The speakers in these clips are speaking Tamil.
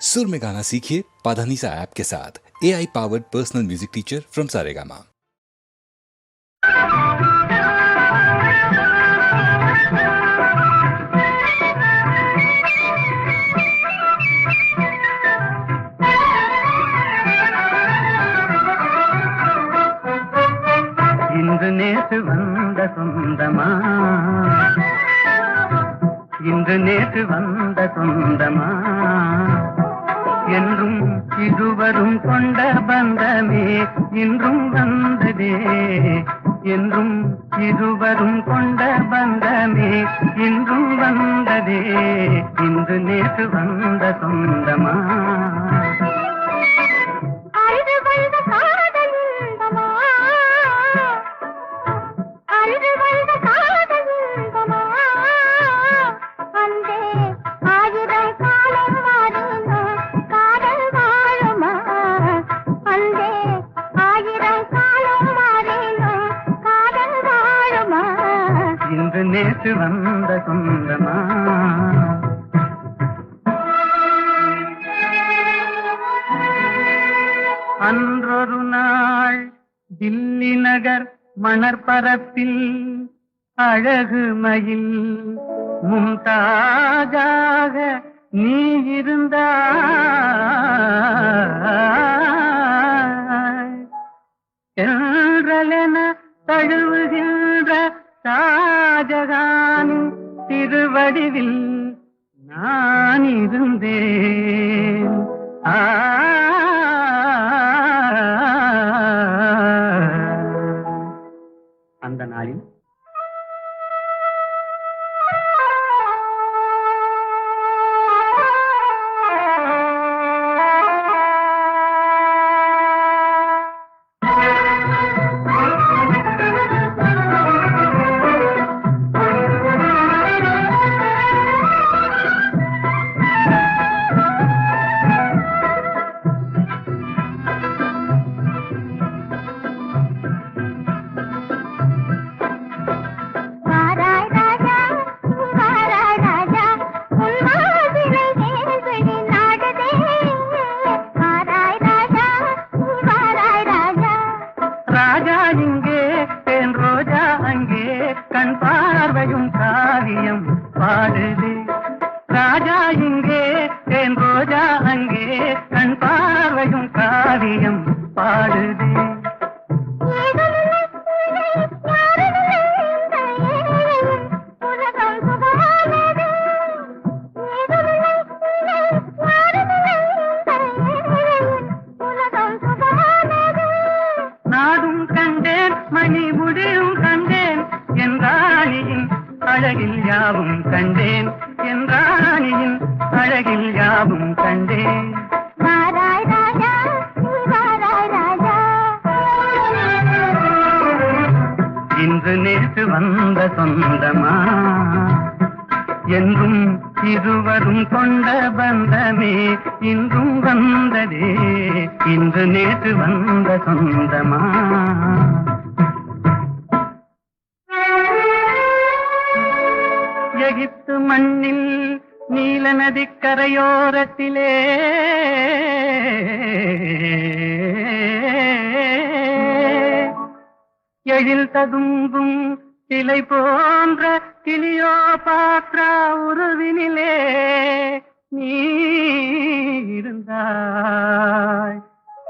सुर में गाना सीखिए पाधानीसा ऐप के साथ A I powered personal music teacher from Saregama இன்று நேற்று வந்த சொந்தமா இன்று நேற்று வந்த சொந்தமா என்றும் இருவரும் கொண்ட பந்தமே இன்றும் வந்ததே. என்றும் இருவரும் கொண்ட பந்தமே இன்றும் வந்ததே. இன்று நேற்று வந்த சொந்தமா? அழகு மயில் மும்தாஜாக நீ இருந்தாய். என்றலென தழுவுகின்ற ஷாஜகானின் திருவடிவில் நான் இருந்தேன். ஆ கண்டேன் மணி முடியும் கண்டேன். என்றாணியின் அழகில் யாவும் கண்டேன். என்றாணியின் அழகில் யாவும் கண்டேன். இன்று நேற்று வந்த சொந்தமா? என்றும் இருவரும் கொண்ட பந்தமே. இன்றும் வந்ததே. இன்று நேற்று வந்த சொந்தமா? எகிப்து மண்ணில் நீல நதி கரையோரத்திலே. எழில் ததும்பும் சிலை போன்ற கிளியோ பாத்ரா உருவினிலே. நீ இருந்தாய்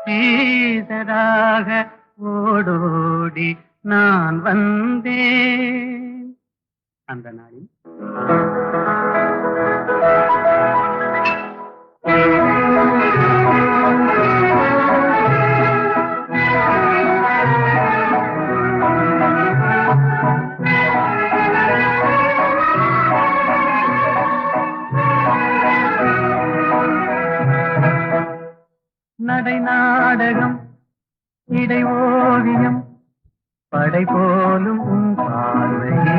சீதராக ஓடோடி நான் வந்தேன். அந்த நாளில் நடை நாடகம் இடை ஓவியம் படை போலும் உன் பார்வையே.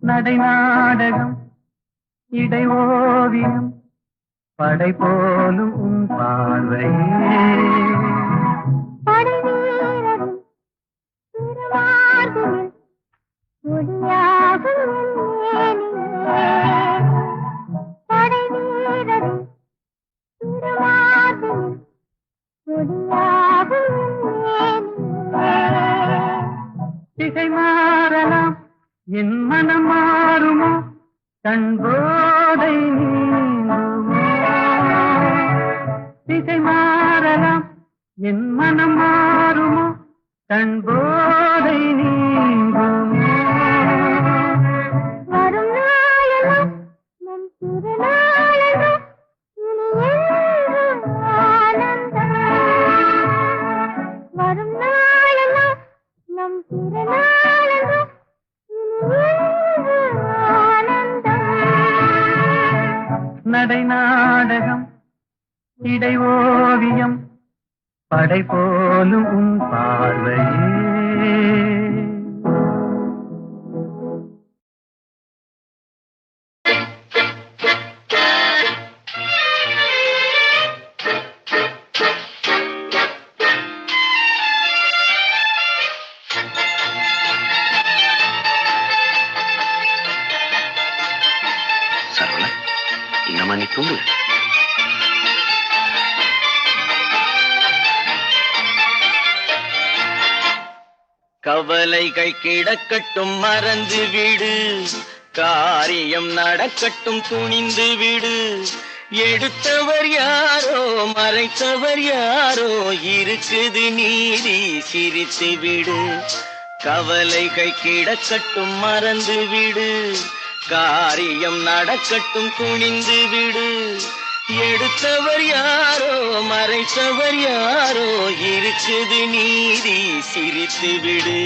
நடை நாடகம் இடை ஓவியம் படை போலும் உன் பார்வையே. திசை மாறலாம் என் மனம் மாறுமோ? தன் போதை திசை மாறலாம் என் மனம் மாறுமோ? தன் போதை இடை ஓவியம் படை போலும் உன் பார்வையே. சரவணா இன்னமா நீ கவலைகள் கிடக்கட்டும் மறந்து விடு. காரியம் நடக்கட்டும் துணிந்து விடு. எடுத்தவர் யாரோ மறைத்தவர் யாரோ இருக்குது நீதி சிரித்து விடு. கவலைகள் கிடக்கட்டும் மறந்து விடு. காரியம் நடக்கட்டும் துணிந்து விடு. எடுத்தவர் யாரோ மறைத்தவர் யாரோ இருக்குது நீதி சிரித்து விடு.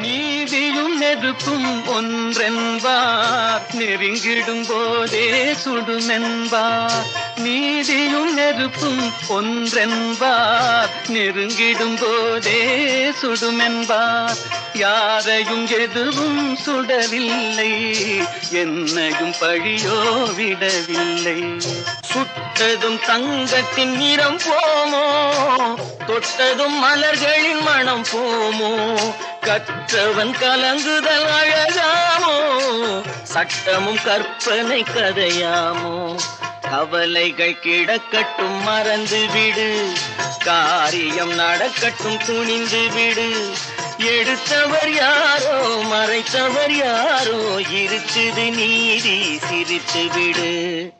நீதியும் ஒன்றென்பார் நெருங்கிடும் போதே சுடுமென்பார். நீதியும் நெருப்பும் ஒன்றென்பார். நெருங்கிடும் போதே சுடுமென்பார். யாரையும் எதுவும் சுடவில்லை. என்னையும் பழியோ விடவில்லை. சுட்டதும் தங்கத்தின் நிறம் போமோ? தொட்டதும் மலர்களின் மனம் போமோ? கற்றவன் கலங்குதல் அழகாமோ? சட்டமும் கற்பனை கதையாமோ? கவலைகள் கிடக்கட்டும் மறந்து விடு. காரியம் நடக்கட்டும் துணிந்து விடு. எடுத்தவர் யாரோ மறைத்தவர் யாரோ இருக்குது நீதி சிரித்து விடு.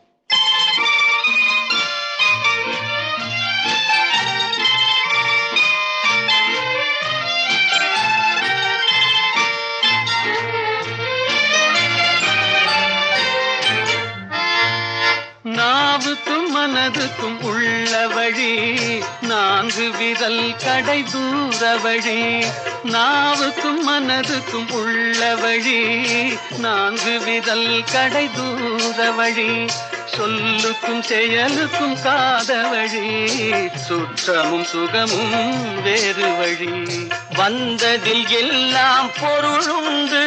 மனதுக்கும் உள்ள வழி நான்கு விரல் கடை தூர வழி நாவுக்கும் மனதுக்கும் உள்ள வழி நான்கு விரல் கடை தூர வழி சொல்லுக்கும் செயலுக்கும் காத வழி சுற்றமும் சுகமும் வேறு வழி. வந்ததில் எல்லாம் பொருளுண்டு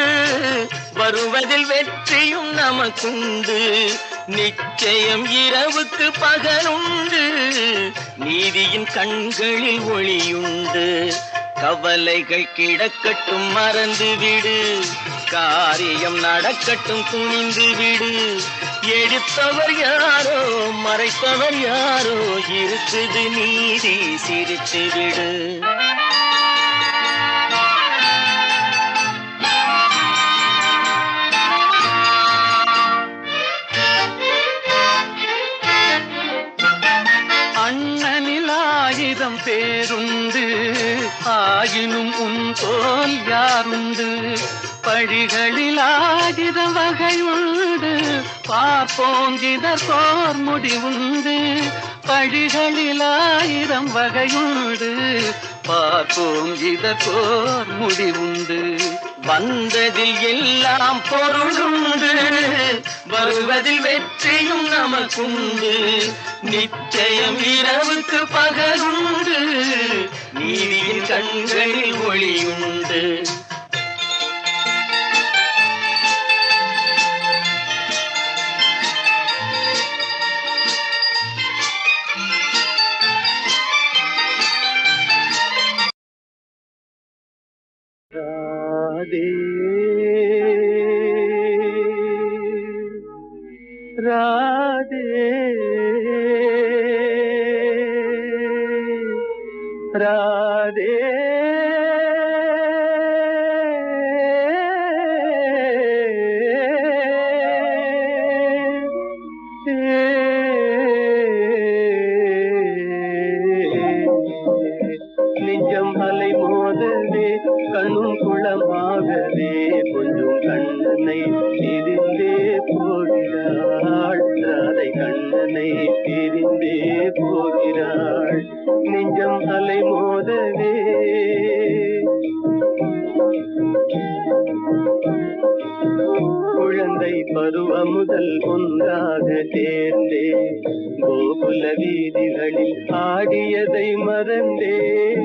வருவதில் வெற்றியும் நமக்குண்டு. நிச்சயம் இரவுக்கு பகலுண்டு. நீதியின் கண்களில் ஒளியுண்டு. கவலைகள் கிடக்கட்டும் மறந்து விடு காரியம் நடக்கட்டும் துணிந்து விடு எடுத்தவர் யாரோ மறைத்தவர் யாரோ இருக்குது நீதி சிரித்து விடு ஆயுதம் ஆயிரம் பேருண்டு. ஆயினும் உன் தோல் யாருண்டு? பழிகளில் ஆயிரம் வகையுண்டு. பார்ப்போம் இதற்கோர் முடிவுண்டு. பழிகளில் ஆயிரம் வகையுண்டு. பார்ப்போம் இதற்கோர் முடிவுண்டு. வந்ததில் எல்லாம் பொருளுண்டு. வருவதில் வெற்றியும் நமக்குண்டு. நிச்சயம் இரவுக்கு பகலுண்டு. நீதியின் கண்களில் ஒளியுண்டு. ராதே ராதே. ராதே. குழந்தை பருவம் முதல் ஒன்றாக சேர்ந்தே. கோகுல வீதிகளில் ஆடியதை மறந்தே.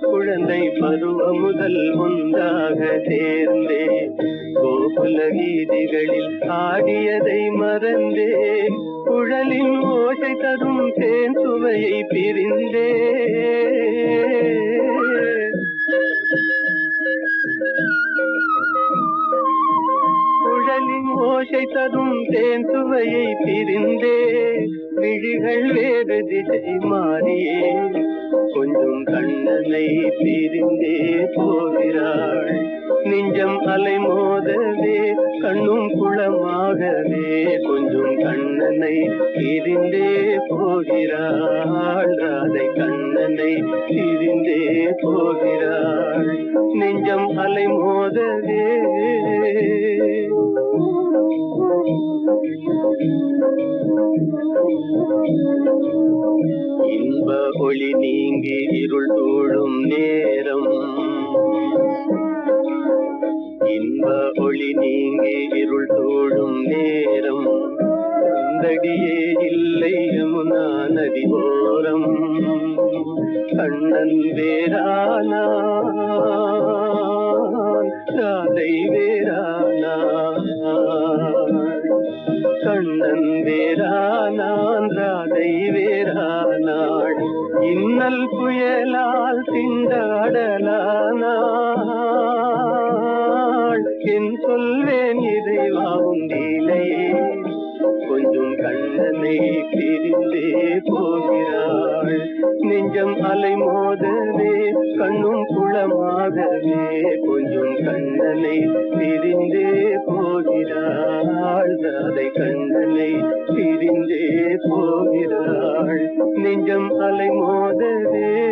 குழந்தை பருவம் முதல் ஒன்றாக சேர்ந்தே. கோகுல வீதிகளில் ஆடியதை மறந்தே. குழலின் ஓட்டை தரும் தேன் சுவையை பிரிந்தே. தரும் தேன் சுவையை பிரிந்தே விழிகள் வேறு திசை மாறியே. கொஞ்சம் கண்ணனை பிரிந்தே போகிறாள் நெஞ்சம் அலை மோதவே கண்ணும் குளமாகவே. கொஞ்சம் கண்ணனை பிரிந்தே போகிறாள் ராதை கண்ணனை பிரிந்தே போகிறாள் நெஞ்சம் அலை இன்ப ஒளி நீங்கி இருள் சூழும் நேரம் இன்ப ஒளி நீங்கி இருள் சூழும் நேரம் கந்தடியே இல்லை யமுனா நதி ஓரம் கண்ணன் வேறானா ராதை வேறானா புயலால் திண்டாடலானாள். என் சொல்வேன் இறைவா உண்டிலையே கொஞ்சம் கண்ணனை பிரிந்தே போகிறாள். நெஞ்சம் அலை மோதவே கண்ணும் குளமாகவே கொஞ்சம் கண்ணனை பிரிந்தே போகிறாள். அதை கண்ணனை போகிறாள். நெஞ்சம் அலை மோதவே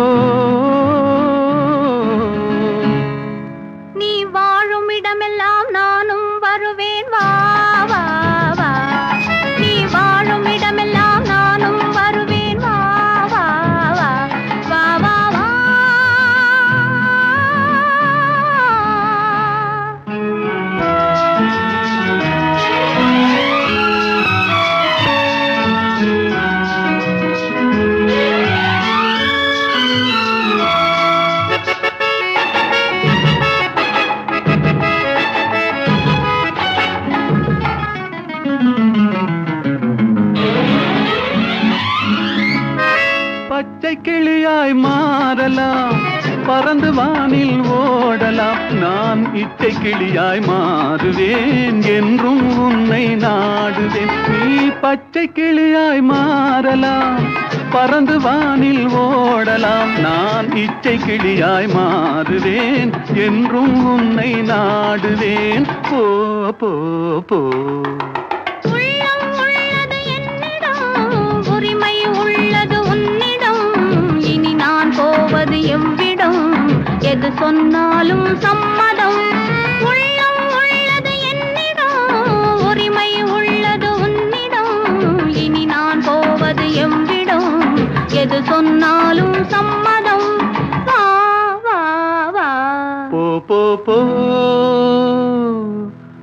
கிளியாய் மாறுவேன் என்றும் உன்னை நாடுவேன். நீ பச்சை கிளியாய் மாறலாம் பறந்து வானில் ஓடலாம். நான் இச்சை கிளியாய் மாறுவேன் என்றும் உன்னை நாடுவேன். போ போ போ. உள்ளம் உள்ளது என்னிடம் சொன்னாலும் சம்மதம் வா வா வா போ போ போ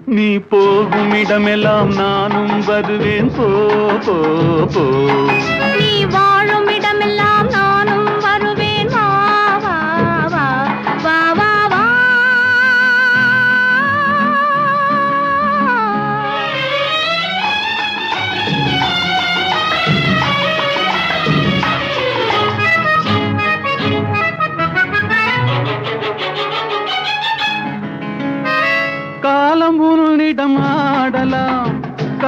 நீ போகும் இடமெல்லாம் நானும் வருவேன் போ போ போ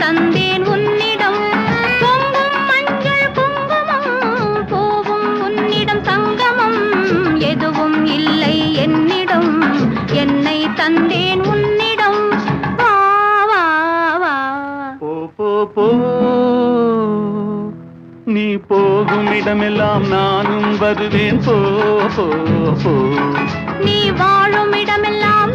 தந்தேன் உன்னிடம். பொங்கும் மஞ்சள் குங்குமம் பூவும் உன்னிடம் சங்கமம் எதுவும் இல்லை என்னிடம். என்னை தந்தேன் உன்னிடம். வா வா வா. போ போ போ. நீ போகும் இடமெல்லாம் நானும் வருவேன். போ போ போ. நீ வாழும் இடமெல்லாம்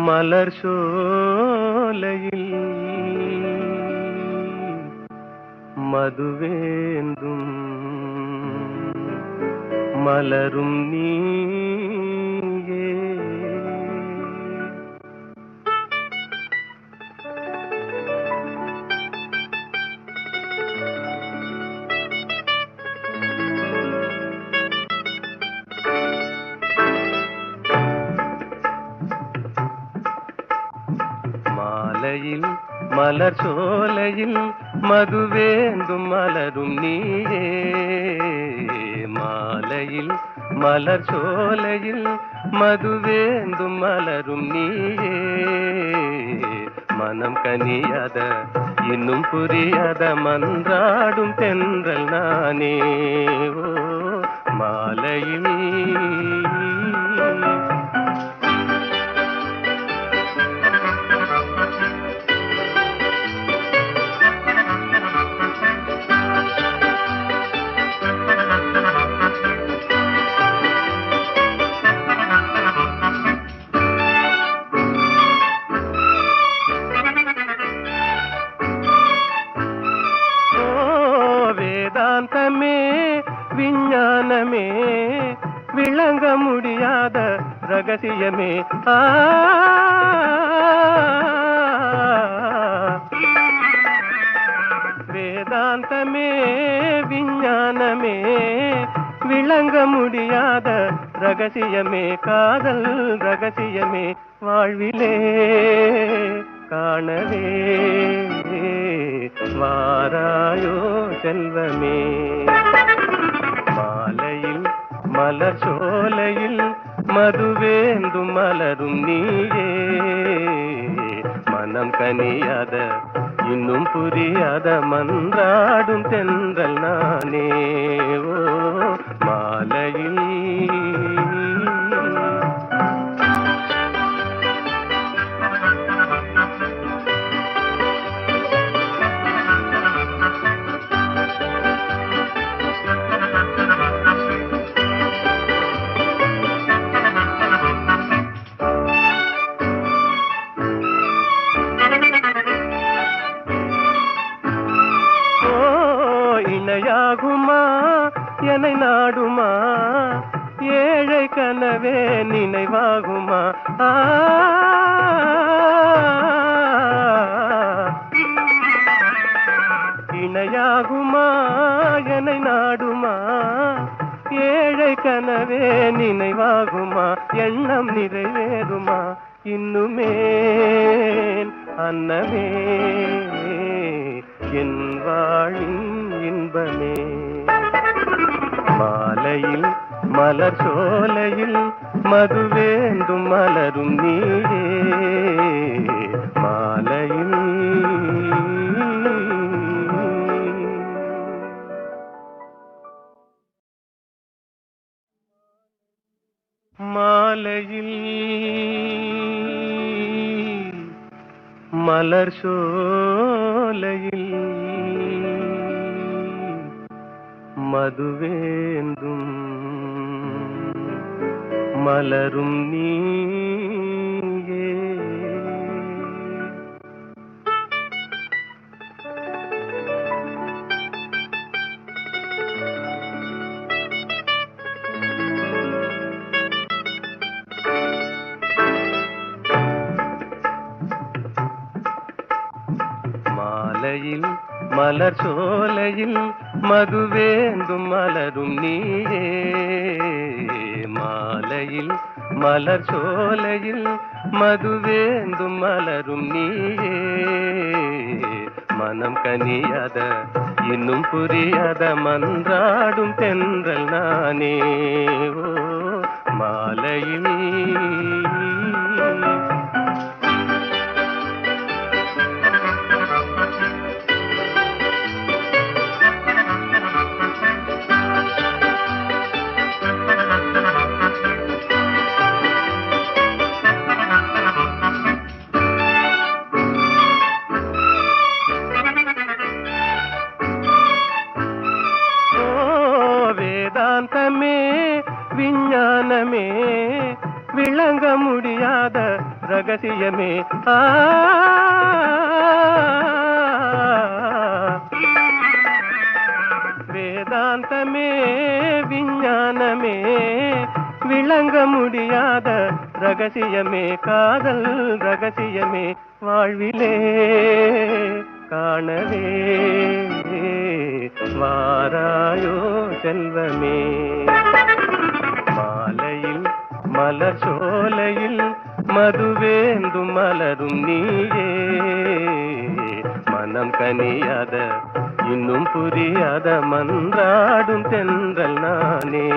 மலர் சோலையில் மதுவேந்தும் மலரும் நீ மலர் சோலையில் மதுவேந்தும் மலரும் நீயே. மாலையில் மலர் சோலையில் மதுவேந்தும் மலரும் நீயே. மனம் கனியாத இன்னும் புரியாத மன்றாடும் தென்றல் நானே. ஓ மாலையில் விஞ்ஞானமே விளங்க முடியாத ரகசியமே. ஆ. வேதாந்தமே விஞ்ஞானமே விளங்க முடியாத ரகசியமே. காதல் ரகசியமே வாழ்விலே காணவே. வாராயோ செல்வமே. மலச்சோலையில் மதுவேந்தும் மலரும் நீயே. மனம் கனியாத இன்னும் புரியாத மன்றாடும் தென்றல் நானே. ஓ என் வாழின் இன்பமே மாலையில் மலர் சோலையில் மது வேண்டும் மலரும் நீயே மதுவேந்தும். மலரும் நீயே. மாலையில் மலர் சோலையில் மதுவேந்தும் மலரும் நீயே மாலையில் மலர் சோலையில் மதுவேந்தும் மலரும் நீயே மனம் கனியாத இன்னும் புரியாத மன்றாடும் தென்றல் நானே. ஓ மாலையில் மலச்சோலையில் மதுவேந்தும் மலரும் நீயே. மனம் கனியாத இன்னும் புரியாத மன்றாடும் தென்றல் நானே.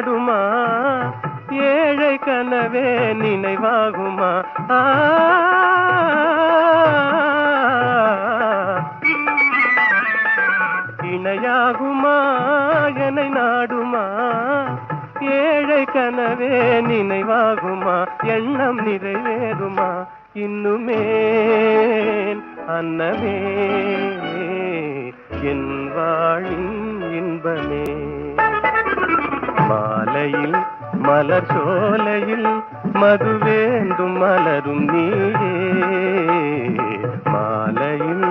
நாடுமா ஏழை கனவே நினைவாகுமா? ஆ. இணையாகுமா? என்னை நாடுமா? ஏழை கனவே நினைவாகுமா? எண்ணம் நிறைவேறுமா? இன்னுமே அன்னமே என் வாழின் இன்பமே. மாலையில் மலர் சோலையில் மதுவேந்தும் மலரும் நீயே மாலையில்